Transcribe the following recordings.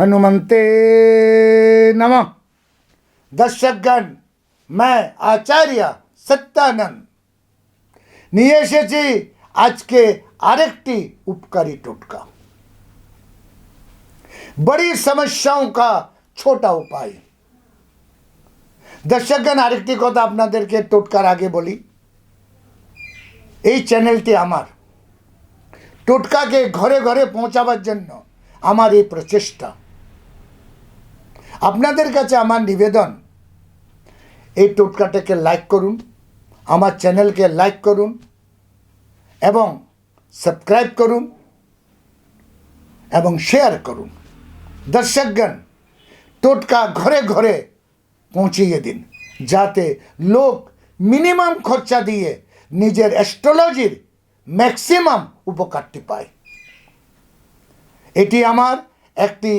हनुमंते नमः দর্শকগণ मैं আচার্য সত্যানন্দ নিয়ে এসেছি আজকে আরেকটি উপকারী টোটকা बड़ी समस्याओं का ছোটা উপায় দর্শকগণ আরেকটি কথা আপনাদেরকে টোটকার আগে বলি এই চ্যানেলটি আমার টোটকাকে ঘরে ঘরে পৌঁছাবার জন্য আমার এই প্রচেষ্টা আপনাদের কাছে আমার নিবেদন, এই টোটকাটাকে লাইক করুন, আমার চ্যানেলকে লাইক করুন এবং সাবস্ক্রাইব করুন এবং শেয়ার করুন। দর্শকগণ, টোটকা ঘরে ঘরে পৌঁছিয়ে দিন, যাতে লোক মিনিমাম খরচা দিয়ে নিজের অ্যাস্ট্রোলজির ম্যাক্সিমাম উপকারটি পায়। এটি আমার একটি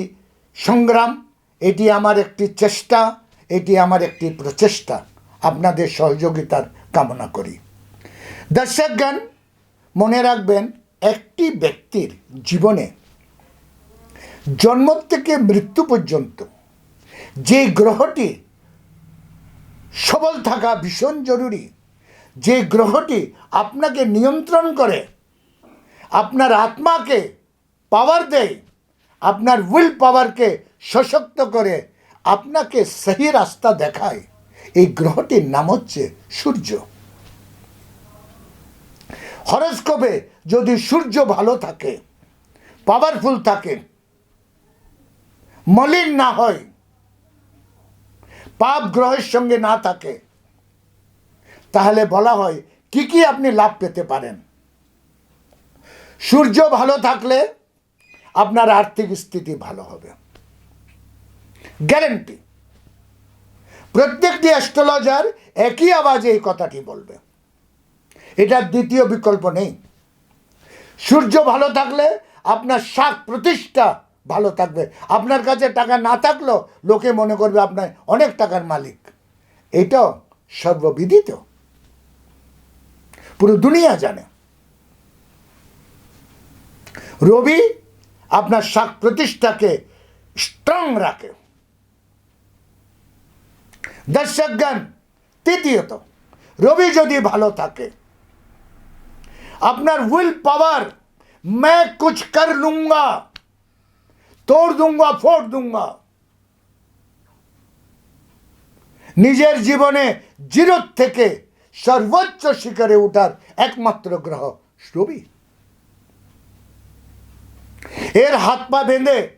সংগ্রাম এটি আমার একটি চেষ্টা, এটি আমার একটি প্রচেষ্টা। আপনাদের সহযোগিতার কামনা করি। দর্শকগণ মনে রাখবেন, একটি ব্যক্তির জীবনে জন্ম থেকে মৃত্যু পর্যন্ত যে গ্রহটি সবল থাকা ভীষণ জরুরি, যে গ্রহটি আপনাকে নিয়ন্ত্রণ করে, আপনার আত্মাকে পাওয়ার দেয় আপনার উইল পাওয়ারকে সশক্ত করে আপনাকে সেই রাস্তা দেখায়। এই গ্রহটির নাম হচ্ছে সূর্য। হরস্কোপে যদি সূর্য ভালো থাকে পাওয়ারফুল থাকে, মলিন না হয়, পাপ গ্রহের সঙ্গে না থাকে, তাহলে বলা হয় কি কি আপনি লাভ পেতে পারেন? সূর্য ভালো থাকলে আপনার আর্থিক স্থিতি ভালো হবে। গ্যারেন্টি প্রত্যেকটি অ্যাস্ট্রোলজার একই আওয়াজে এই কথাটি বলবে। এটার দ্বিতীয় বিকল্প নেই। সূর্য ভালো থাকলে আপনার শাক প্রতিষ্ঠা ভালো থাকবে। আপনার কাছে টাকা না থাকলেও লোকে মনে করবে আপনার অনেক টাকার মালিক। এটাও সর্ববিদিত। পুরো দুনিয়া জানে। রবি আপনার শাক প্রতিষ্ঠাকে স্ট্রং রাখে দর্শকগণ তৃতীয়ত রবি যদি ভালো থাকে আপনার উইল পাওয়ার मैं कुछ कर लूंगा तोड़ दूंगा फोड़ दूंगा নিজের জীবনে জিরো থেকে সর্বোচ্চ শিখরে ওঠার একমাত্র গ্রহ রবি এর হাত পা বেঁধে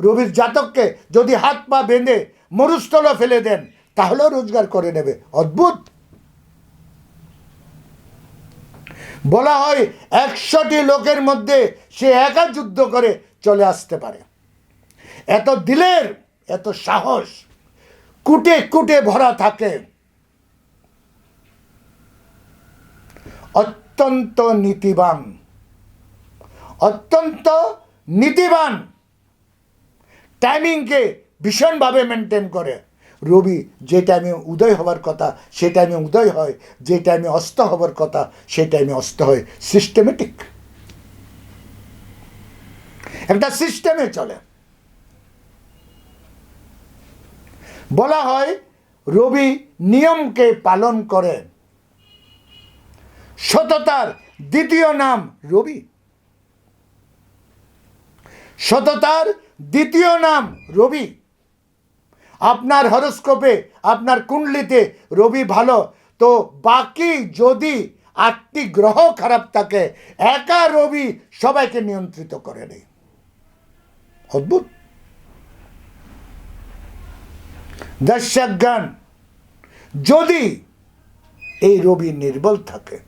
রবির জাতককে যদি হাত পা বেঁধে মরুস্থল ফেলে দেন, তাহলেও রোজগার করে নেবে। অদ্ভুত! বলা হয় একশোটি লোকের মধ্যে সে একা যুদ্ধ করে চলে আসতে পারে। এত দিলের, এত সাহস, কুটে কুটে ভরা থাকে। অত্যন্ত নীতিবান। অত্যন্ত নীতিবান। টাইমিংকে ভীষণভাবে মেনটেন করে। রবি, যে টাইমে উদয় হওয়ার কথা, সে টাইমে উদয় হয়। যে টাইমে অস্ত হওয়ার কথা সেই টাইমে অস্ত হয়। সিস্টেমেটিক একটা সিস্টেমে চলে। বলা হয়, রবি নিয়মকে পালন করে। সততার দ্বিতীয় নাম রবি। সততার দ্বিতীয় নাম রবি। আপনার হরস্কোপে, আপনার কুণ্ডলিতে রবি ভালো, তো বাকি যদি আটটি গ্রহ খারাপ থাকে, একা রবি সবাইকে নিয়ন্ত্রিত করে নেই। অদ্ভুত। দর্শকগণ, যদি এই রবি নির্বল থাকে,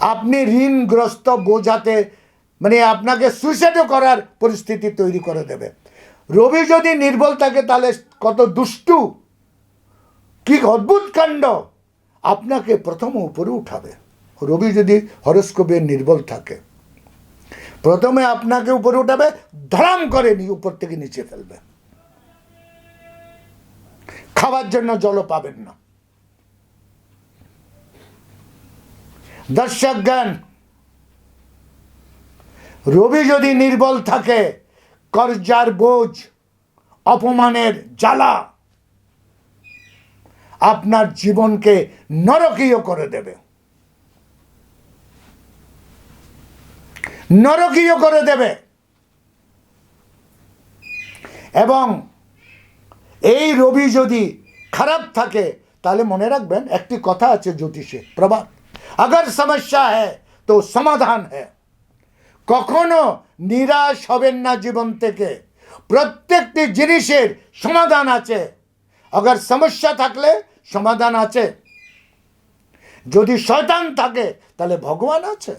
আপনি ঋণগ্রস্ত বোঝাতে মানে আপনাকে সুইসাইডও করার পরিস্থিতি তৈরি করে দেবে। রবি যদি নির্বল থাকে তাহলে কত দুষ্টু, কি অদ্ভুত কাণ্ড। আপনাকে প্রথম উপরে উঠাবে। রবি যদি হরস্কোপে নির্বল থাকে, প্রথমে আপনাকে উপরে উঠাবে, ধরাম করে উপর থেকে নিচে ফেলবে। খাওয়ার জন্য জলও পাবেন না। দর্শকগণ রবি যদি নির্বল থাকে কর্জার বোঝ, অপমানের জ্বালা আপনার জীবনকে নরকীয় করে দেবে। নরকীয় করে দেবে। এবং এই রবি যদি খারাপ থাকে, তাহলে মনে রাখবেন একটি কথা আছে জ্যোতিষে, প্রবাদ। আগর সমস্যা হ্যাঁ তো সমাধান হ্যাঁ কখনো নিরাশ হবেন না জীবন থেকে। প্রত্যেকটি জিনিসের সমাধান আছে। আবার সমস্যা থাকলে সমাধান আছে। যদি শয়তান থাকে, তাহলে ভগবান আছে।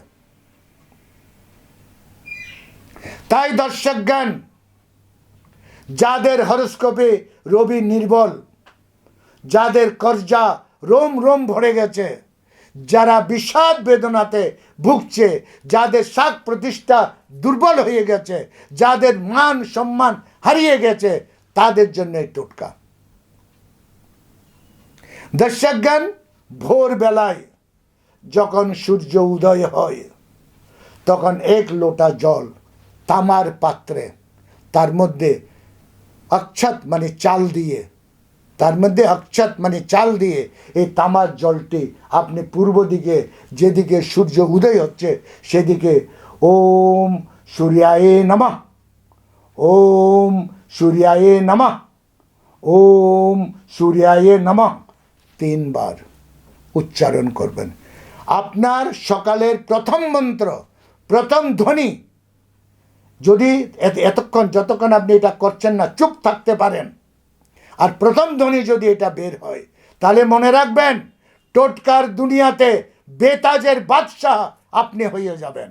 তাই দর্শক জ্ঞান, যাদের হরস্কোপে রবি নির্বল, যাদের কর্জা রোম রোম ভরে গেছে যারা বিষাদ বেদনাতে ভুগছে, যাদের শাক প্রতিষ্ঠা দুর্বল হয়ে গেছে, যাদের মান সম্মান হারিয়ে গেছে, তাদের জন্য এই টোটকা। দর্শকগণ, ভোরবেলায় যখন সূর্য উদয় হয়, তখন এক লোটা জল তামার পাত্রে, তার মধ্যে অক্ষত মানে চাল দিয়ে তার মধ্যে অক্ষত মানে চাল দিয়ে এই তামার জলটি আপনি পূর্ব দিকে যেদিকে সূর্য উদয় হচ্ছে সেদিকে ওম সূর্যায়ে নমঃ। ওম সূর্যায়ে নমঃ। ওম সূর্যায়ে নমঃ। তিনবার উচ্চারণ করবেন। আপনার সকালের প্রথম মন্ত্র, প্রথম ধ্বনি, যদি এত- এতক্ষণ যতক্ষণ আপনি এটা করছেন না, চুপ থাকতে পারেন। আর প্রথম ধ্বনি যদি এটা বের হয়, তাহলে মনে রাখবেন, টোটকার দুনিয়াতে বেতাজের বাদশাহ আপনি হয়ে যাবেন।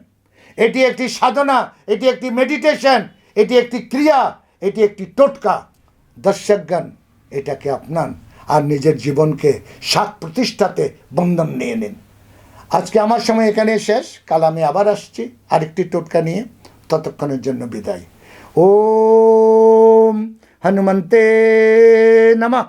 এটি একটি সাধনা, এটি একটি মেডিটেশন এটি একটি ক্রিয়া, এটি একটি টোটকা। দর্শকগণ, এটাকে আপনান আর নিজের জীবনকে সাত প্রতিষ্ঠাতে বন্ধন নিয়ে নিন। আজকে আমার সময় এখানে শেষ, কাল আমি আবার আসছি, আরেকটি টোটকা নিয়ে, ততক্ষণের জন্য বিদায়। ওম হনুমন্তে নমঃ